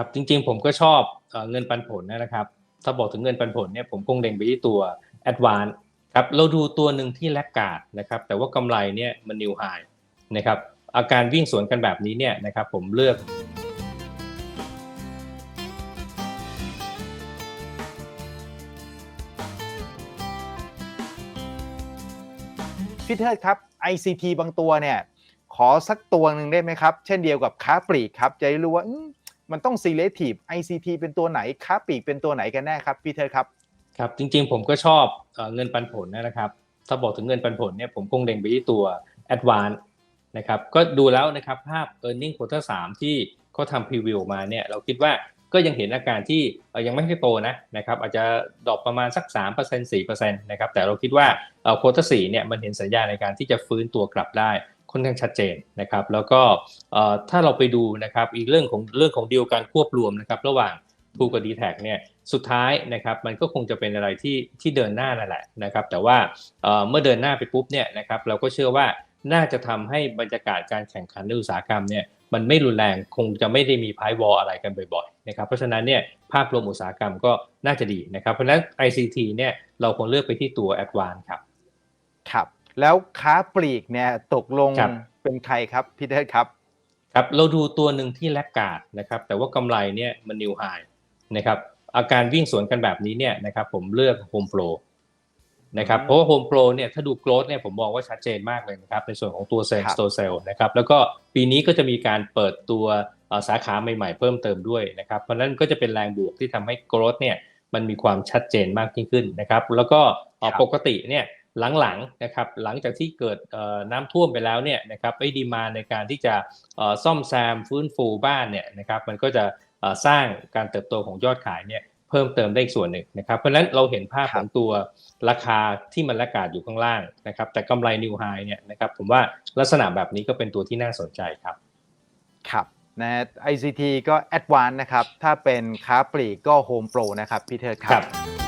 ครับจริงๆผมก็ชอบเงินปันผลนะครับ ถ้าบอกถึงเงินปันผลเนี่ยผมคงเล็งไปที่ตัว a d v a n c e ครับเราดูตัวหนึ่งที่แลกกาดนะครับแต่ว่ากำไรเนี่ยมันนิวไฮนะครับอาการวิ่งสวนกันแบบนี้เนี่ยนะครับผมเลือกพี่เทิดครับ ICT บางตัวเนี่ย ขอสักตัวหนึ่งได้ไหมครับ เช่นเดียวกับค้าปลีกครับ จะได้รู้ว่า มันต้อง selective ICT เป็นตัวไหนค้าปลีกเป็นตัวไหนกันแน่ครับพี่เทิดครับครับจริงๆผมก็ชอบเอเงินปันผลนะครับ ถ้าบอกถึงเงินปันผลเนี่ยผมคงเล็งไปที่ตัว a d v a n c e นะครับก็ดูแล้วนะครับภาพ e a r n i n g quarter 3ที่เขาทำพรีวิวมาเนี่ยเราคิดว่าก็ยังเห็นอาการที่ยังไม่ค่อยโตนะนะครับอาจจะดรอปประมาณสัก 3% 4%นะครับแต่เราคิดว่าเอ่อ quarter 4เนี่ยมันเห็นสัญญาณในการที่จะฟื้นตัวกลับได้ ค่อนข้างชัดเจนนะครับ แล้วก็ถ้าเราไปดูนะครับอีกเรื่องของเรื่องของเดีลการควบรวมนะครับ ระหว่างทูกับ d t แท็เนี่ยสุดท้ายนะครับมันก็คงจะเป็นอะไรที่ที่เดินหน้านั่นแหละนะครับ แต่ว่าเมื่อเดินหน้าไปปุ๊บเนี่ยนะครับเราก็เชื่อว่าน่าจะทำให้บรรยากาศการแข่งขันในอุตสาหกรรมเนี่ยมันไม่รุนแรงคงจะไม่ได้มีพายวอลอะไรกันบ่อยๆนะครับเพราะฉะนั้นเนี่ยภาพรวมอุตสาหกรรมก็น่าจะดีนะครับ เพราะฉะนั้น ICT เนี่ยเราคงเลือกไปที่ตัว a d v a n c e ครับ แล้วค้าปลีกเนี่ยตกลงครับเป็นใครครับพี่เทิดครับ ครับเราดูตัวหนึ่งที่แลกกาดนะครับ แต่ว่ากำไรเนี่ยมันนิวไฮนะครับอาการวิ่งสวนกันแบบนี้เนี่ยนะครับผมเลือก Home Pro นะครับอืมเพราะว่า Home Pro เนี่ยถ้าดูโกรธเนี่ยผมมองว่าชัดเจนมากเลยนะครับในส่วนของตัวเซลครับล์ตัวเซลล์นะครับแล้วก็ปีนี้ก็จะมีการเปิดตัวเอ่อสาขาใหม่ๆ เพิ่มเติมด้วยนะครับเพราะฉะนั้นก็จะเป็นแรงบวกที่ทำให้โกรธเนี่ยมันมีความชัดเจนมากยิ่งขึ้นนะครับแล้วก็เอ่อครับปกติเนี่ย หลังๆนะครับหลังจากที่เกิดเอ่อน้ำท่วมไปแล้วเนี่ยนะครับไอ้ดีมาในการที่จะเอ่อซ่อมแซมฟื้นฟูบ้านเนี่ยนะครับมันก็จะเอ่อสร้างการเติบโตของยอดขายเนี่ยเพิ่มเติมได้อีกส่วนหนึ่งนะครับเพราะฉะนั้นเราเห็นภาพครับของตัวราคาที่มันละกาดอยู่ข้างล่างนะครับแต่กำไรนิวไฮเนี่ยนะครับผมว่าลักษณะแบบนี้ก็เป็นตัวที่น่าสนใจครับครับนะ ICT ก็ Advanced นะครับถ้าเป็นค้าปลีกก็ Home Pro นะครับพี่เทิดครับ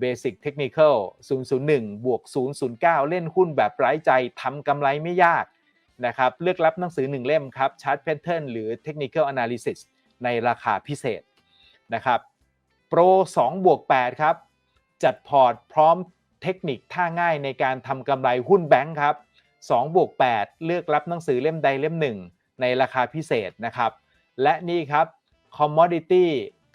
เบสิกเทคนิค001 บวก 009 เล่นหุ้นแบบไร้ใจทำกำไรไม่ยากนะครับเลือกรับหนังสือ 1 เล่มครับ Chart Pattern หรือ Technical Analysis ในราคาพิเศษนะครับโปร2บวก8ครับ จัดพอร์ตพร้อมเทคนิคท่าง่ายในการทำกำไรหุ้นแบงค์ครับ2บวก8เลือกรับหนังสือเล่มใดเล่มหนึ่งในราคาพิเศษนะครับและนี่ครับ Commodity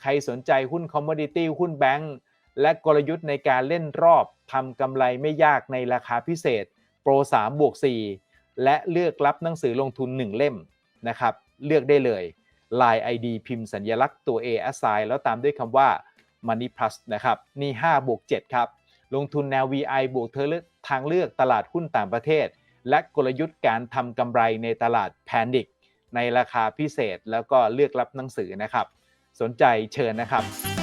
ใครสนใจหุ้น Commodity หุ้นแบงค์ และกลยุทธ์ในการเล่นรอบทำกำไรไม่ยากในราคาพิเศษ โปร 3 บวก 4 และเลือกรับหนังสือลงทุน 1 เล่มนะครับ เลือกได้เลย Line ID พิมพ์สัญลักษณ์ตัว A assign แล้วตามด้วยคำว่า Money Plus นะครับ นี่ 5 บวก 7 ครับ ลงทุนแนว VI บวกเธอเลือกทางเลือกตลาดหุ้นต่างประเทศ และกลยุทธ์การทำกำไรในตลาดแพนิกในราคาพิเศษแล้วก็เลือกรับหนังสือนะครับ สนใจเชิญนะครับ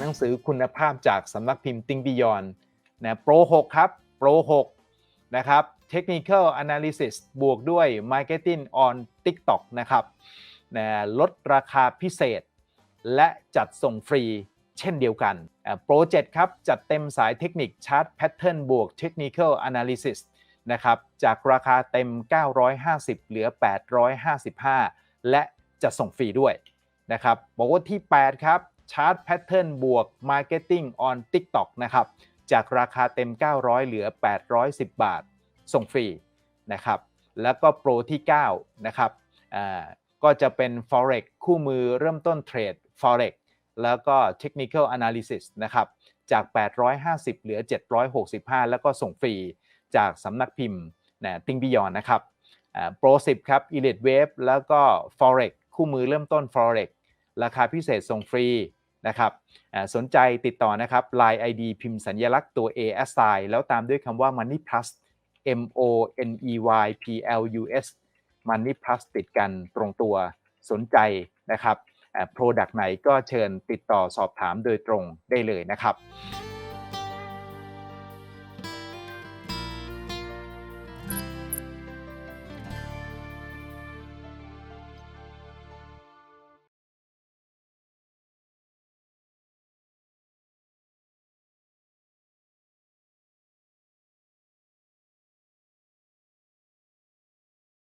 หนังสือคุณภาพจากสำนักพิมพ์ติงบิยอนนะโปร6ครับโปร6นะครับ Technical Analysis บวกด้วย Marketing on TikTok นะครับนะลดราคาพิเศษ และจัดส่งฟรีเช่นเดียวกันอ่าโปร7ครับจัดเต็มสายเทคนิคชาร์ตแพทเทิร์นบวก Technical Analysis นะครับจากราคาเต็ม 950 เหลือ 855 และจะส่งฟรีด้วยนะครับบอกว่าที่ 8 ครับ ชาร์ตแพทเทิร์นบวก Marketing on TikTok นะครับ จากราคาเต็ม 900 เหลือ 810 บาท ส่งฟรีนะครับ แล้วก็โปรที่ 9 นะครับก็จะเป็น Forex คู่มือเริ่มต้นเทรด Forex แล้วก็ Technical Analysis นะครับ จาก 850 เหลือ 765 แล้วก็ส่งฟรี จากสำนักพิมพ์นะติงบิยอนนะครับโปร10 ครับ Elite Wave แล้วก็ Forex คู่มือเริ่มต้น Forex ราคาพิเศษส่งฟรี นะครับสนใจติดต่อนะครับ Line ID พิมพ์สัญลักษณ์ตัว A S I แล้วตามด้วยคำว่า Money Plus M O N E Y P L U S Money Plus ติดกันตรงตัวสนใจนะครับโปรดักต์ไหนก็เชิญติดต่อสอบถามโดยตรงได้เลยนะครับ